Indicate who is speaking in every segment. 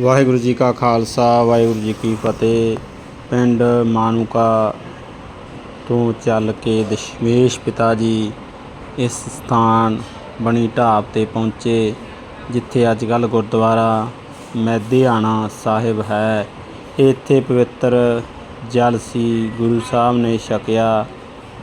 Speaker 1: ਵਾਹਿਗੁਰੂ ਜੀ ਕਾ ਖਾਲਸਾ, ਵਾਹਿਗੁਰੂ ਜੀ ਕੀ ਫਤਿਹ। ਪਿੰਡ ਮਾਨੂਕਾ ਤੋਂ ਚੱਲ ਕੇ ਦਸ਼ਮੇਸ਼ ਪਿਤਾ ਜੀ ਇਸ ਸਥਾਨ ਬਣੀ ਢਾਬ ਤੇ ਪਹੁੰਚੇ, ਜਿੱਥੇ ਅੱਜ ਕੱਲ੍ਹ ਗੁਰਦੁਆਰਾ ਮੈਦਿਆਣਾ ਸਾਹਿਬ ਹੈ। ਇੱਥੇ ਪਵਿੱਤਰ ਜਲ ਸੀ, ਗੁਰੂ ਸਾਹਿਬ ਨੇ ਛਕਿਆ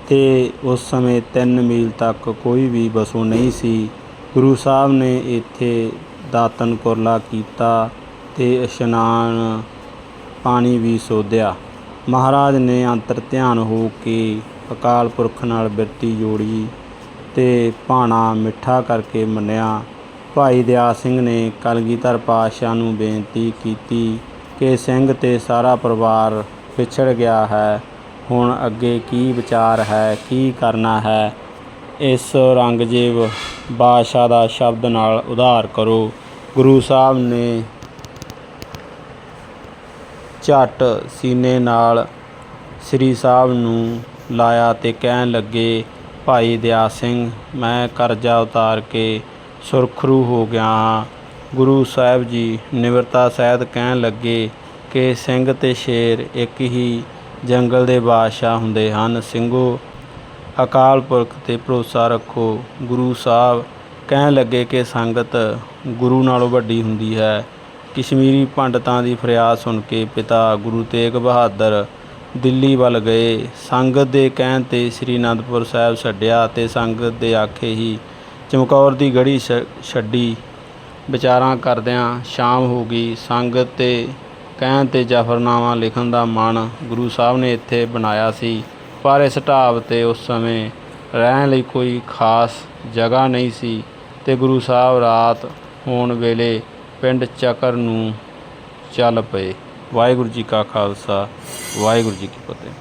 Speaker 1: ਤੇ ਉਸ ਸਮੇਂ 3 ਮੀਲ ਤੱਕ ਕੋਈ ਵੀ ਵਸੋਂ ਨਹੀਂ ਸੀ। ਗੁਰੂ ਸਾਹਿਬ ਨੇ ਇੱਥੇ ਦਾਤਨ ਕੁਰਲਾ ਕੀਤਾ। ਤੇ ਇਸ਼ਨਾਨ ਪਾਣੀ ਵੀ ਸੋਧਿਆ। ਮਹਾਰਾਜ ਨੇ ਅੰਤਰ ਧਿਆਨ ਹੋ ਕੇ ਅਕਾਲ ਪੁਰਖ ਨਾਲ ਬਿਰਤੀ ਜੋੜੀ ਤੇ ਭਾਣਾ ਮਿੱਠਾ ਕਰਕੇ ਮੰਨਿਆ। ਭਾਈ ਦਿਆ ਸਿੰਘ ਨੇ ਕਲਗੀਧਰ ਪਾਤਸ਼ਾਹ ਨੂੰ ਬੇਨਤੀ ਕੀਤੀ ਕਿ ਸਿੰਘ ਤੇ ਸਾਰਾ ਪਰਿਵਾਰ ਵਿਛੜ ਗਿਆ ਹੈ। ਹੁਣ ਅੱਗੇ ਕੀ ਵਿਚਾਰ ਹੈ, ਕੀ ਕਰਨਾ ਹੈ, ਇਸ ਰੰਗਜੀਵ ਬਾਦਸ਼ਾਹ ਦਾ ਸ਼ਬਦ ਨਾਲ ਉਧਾਰ ਕਰੋ। ਗੁਰੂ ਸਾਹਿਬ ਨੇ ਝੱਟ ਸੀਨੇ ਨਾਲ ਸ੍ਰੀ ਸਾਹਿਬ ਨੂੰ ਲਾਇਆ ਤੇ ਕਹਿਣ ਲੱਗੇ, ਭਾਈ ਦਿਆ ਸਿੰਘ, ਮੈਂ ਕਰਜ਼ਾ ਉਤਾਰ ਕੇ ਸੁਰਖਰੂ ਹੋ ਗਿਆ ਹਾਂ। ਗੁਰੂ ਸਾਹਿਬ ਜੀ ਨਿਵਰਤਾ ਸਹਿਤ ਕਹਿਣ ਲੱਗੇ ਕਿ ਸਿੰਘ ਤੇ ਸ਼ੇਰ ਇੱਕ ਹੀ ਜੰਗਲ ਦੇ ਬਾਦਸ਼ਾਹ ਹੁੰਦੇ ਹਨ। ਸਿੰਘੋ, ਅਕਾਲ ਪੁਰਖ ਤੇ ਭਰੋਸਾ ਰੱਖੋ। ਗੁਰੂ ਸਾਹਿਬ ਕਹਿਣ ਲੱਗੇ ਕਿ ਸੰਗਤ ਗੁਰੂ ਨਾਲੋਂ ਵੱਡੀ ਹੁੰਦੀ ਹੈ। ਕਸ਼ਮੀਰੀ ਪੰਡਤਾਂ ਦੀ ਫਰਿਆਦ ਸੁਣ ਕੇ ਪਿਤਾ ਗੁਰੂ ਤੇਗ ਬਹਾਦਰ ਦਿੱਲੀ ਵੱਲ ਗਏ। ਸੰਗਤ ਦੇ ਕਹਿਣ ਤੇ ਸ੍ਰੀ ਅਨੰਦਪੁਰ ਸਾਹਿਬ ਛੱਡਿਆ ਤੇ ਸੰਗਤ ਦੇ ਆਖੇ ਹੀ ਚਮਕੌਰ ਦੀ ਗੜੀ ਛ- ਛੱਡੀ। ਵਿਚਾਰਾਂ ਕਰਦਿਆਂ ਸ਼ਾਮ ਹੋ ਗਈ। ਸੰਗਤ ਤੇ ਕਹਿਣ ਤੇ ਜਫਰਨਾਮਾ ਲਿਖਣ ਦਾ ਮਨ ਗੁਰੂ ਸਾਹਿਬ ਨੇ ਇੱਥੇ ਬਣਾਇਆ ਸੀ। ਪਰ ਇਸ ਢਾਬ ਤੇ ਉਸ ਸਮੇਂ ਰਹਿਣ ਲਈ ਕੋਈ ਖਾਸ ਜਗ੍ਹਾ ਨਹੀਂ ਸੀ ਤੇ ਗੁਰੂ ਸਾਹਿਬ ਰਾਤ ਹੋਣ ਵੇਲੇ ਪਿੰਡ ਚੱਕਰ ਨੂੰ ਚੱਲ ਪਏ। ਵਾਹਿਗੁਰੂ ਜੀ ਕਾ ਖਾਲਸਾ ਵਾਹਿਗੁਰੂ ਜੀ ਕੀ ਫਤਿਹ।